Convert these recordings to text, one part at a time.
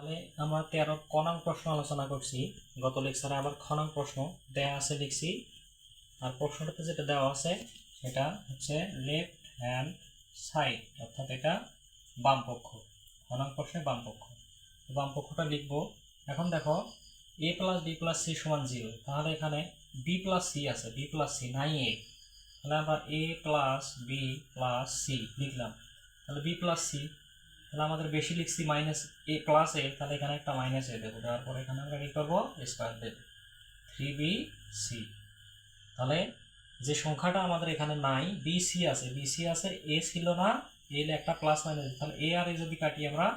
তাহলে আমরা তেরো ক নং প্রশ্ন আলোচনা করছি। গত লেকচারে আবার খ নং প্রশ্ন দেয়া আছে লিখছি আর প্রশ্নটাতে যেটা দেওয়া আছে, সেটা হচ্ছে লেফট হ্যান্ড সাইড অর্থাৎ এটা বাম পক্ষ খ নং প্রশ্নে বাম পক্ষ তো বাম পক্ষটা লিখব। এখন দেখো A plus B plus C সমান জিরো তাহলে এখানে বি প্লাস সি আছে বি প্লাস সি নাই এ তাহলে আমরা A plus B plus C লিখলাম। তাহলে বি প্লাস সি তাহলে আমাদের বেশি লিখছি মাইনাস এ প্লাস এ, তাহলে এখানে একটা মাইনাস এ দেবো। দেওয়ার পরে এখানে আমরা কী করব? স্কোয়ার দেবো। থ্রি বি সি তাহলে যে সংখ্যাটা আমাদের এখানে নাই বি সি আছে। বি সি আছে এ ছিল না এ একটা প্লাস মাইনাস তাহলে এ আর এ যদি কাটি আমরা,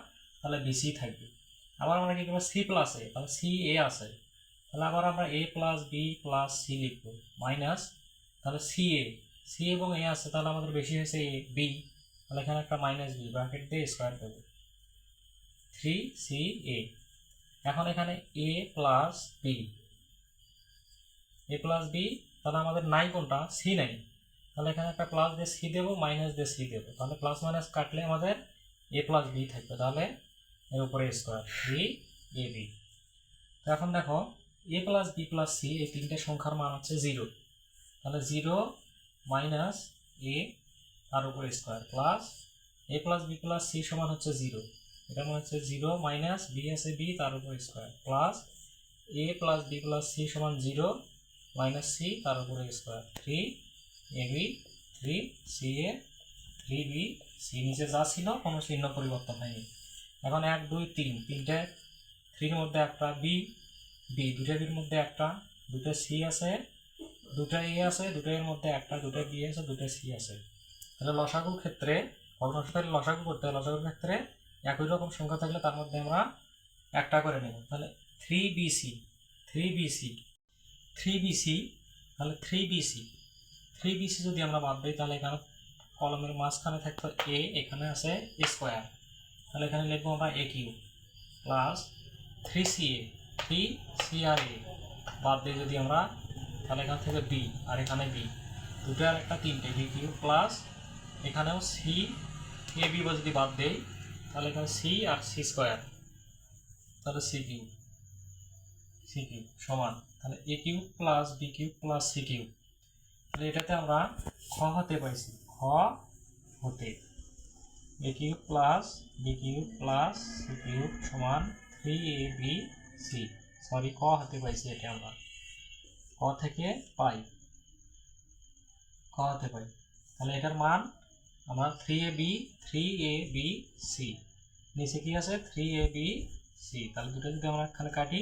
তাহলে বি সি থাকবে। আবার আমরা কী করব? C plus A. তাহলে সি এ আছে। তাহলে আবার আমরা A plus B plus C লিখব। মাইনাস তাহলে সি এ সি এবং এ আছে, তাহলে আমাদের বেশি হয়েছে এ বি তাহলে এখানে একটা মাইনাস বি ব্র্যাকেট দিয়ে স্কোয়ার দেবো থ্রি সি এ এখন এখানে A plus B A plus B তাহলে আমাদের নাই কোনটা? সি নাই। তাহলে এখানে একটা প্লাস দিয়ে সি দেবো মাইনাস দিয়ে সি দেবো। তাহলে প্লাস মাইনাস কাটলে আমাদের এ প্লাস বি থাকবে। তাহলে এর উপরে স্কোয়ার থ্রি এ বি তো এখন দেখো A plus B plus C এই তিনটে সংখ্যার মান হচ্ছে জিরো তাহলে জিরো মাইনাস এ তার উপরে square plus A plus B plus C সমান হচ্ছে জিরো এটা মানে হচ্ছে জিরো মাইনাস বি আছে বি তার উপরে square plus A plus B plus C সমান জিরো মাইনাস সি তার উপরে square three A B three C A three B C নিচে যা ছিল কোনো চিহ্ন পরিবর্তন হয়নি। এখন এক, দুই, তিন, তিনটে, থ্রির মধ্যে একটা বি বি দুটা বির মধ্যে একটা দুটো সি আছে দুটো এ আছে দুটো এর মধ্যে একটা দুটো বি আছে দুটো সি আছে। লসাগুর ক্ষেত্রে ভগ্নাংশটাকে লসাগু করতে হয় লসাগুর ক্ষেত্রে একই রকম সংখ্যা থাকলে তার মধ্যে আমরা একটা করে নেব। তাহলে three B C three B C three B C তাহলে three B C three B C যদি আমরা বাদ দিই, তাহলে এখানে কলমের মাঝখানে থাকতো এ এখানে আছে স্কোয়ার তাহলে এখানে লিখব আমরা A Q plus three C A three C R A বাদ দিয়ে যদি আমরা, তাহলে এখান থেকে বি আর এখানে বি দুটো আর একটা তিনটে বি কিউ প্লাস এখানেও সি এ বি যদি বাদ দেই, তাহলে এখানে সি আর সি স্কোয়ার তাহলে সি কিউ সি কিউ সমান। তাহলে A Q plus B Q plus C Q তাহলে এটাতে আমরা খ হতে পাইছি। খ হতে। A Q plus B Q plus C Q সমান three A B C sorry ক হতে পাইছি এটা আমরা। ক থেকে পাই। ক হতে পাই। তাহলে এটার মান আমরা three A B three A B C নিচে কি আছে? থ্রি এ বি সি তাহলে দুটো যদি আমরা এখানে কাটি,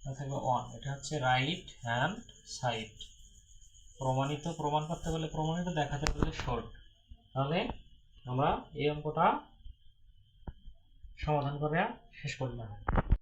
তাহলে থাকবে ওয়ান এটা হচ্ছে রাইট হ্যান্ড সাইড প্রমাণিত, প্রমাণ করতে বলে প্রমাণিত, দেখাতে বলে শর্ট তাহলে আমরা এই অঙ্কটা সমাধান করে শেষ করলাম।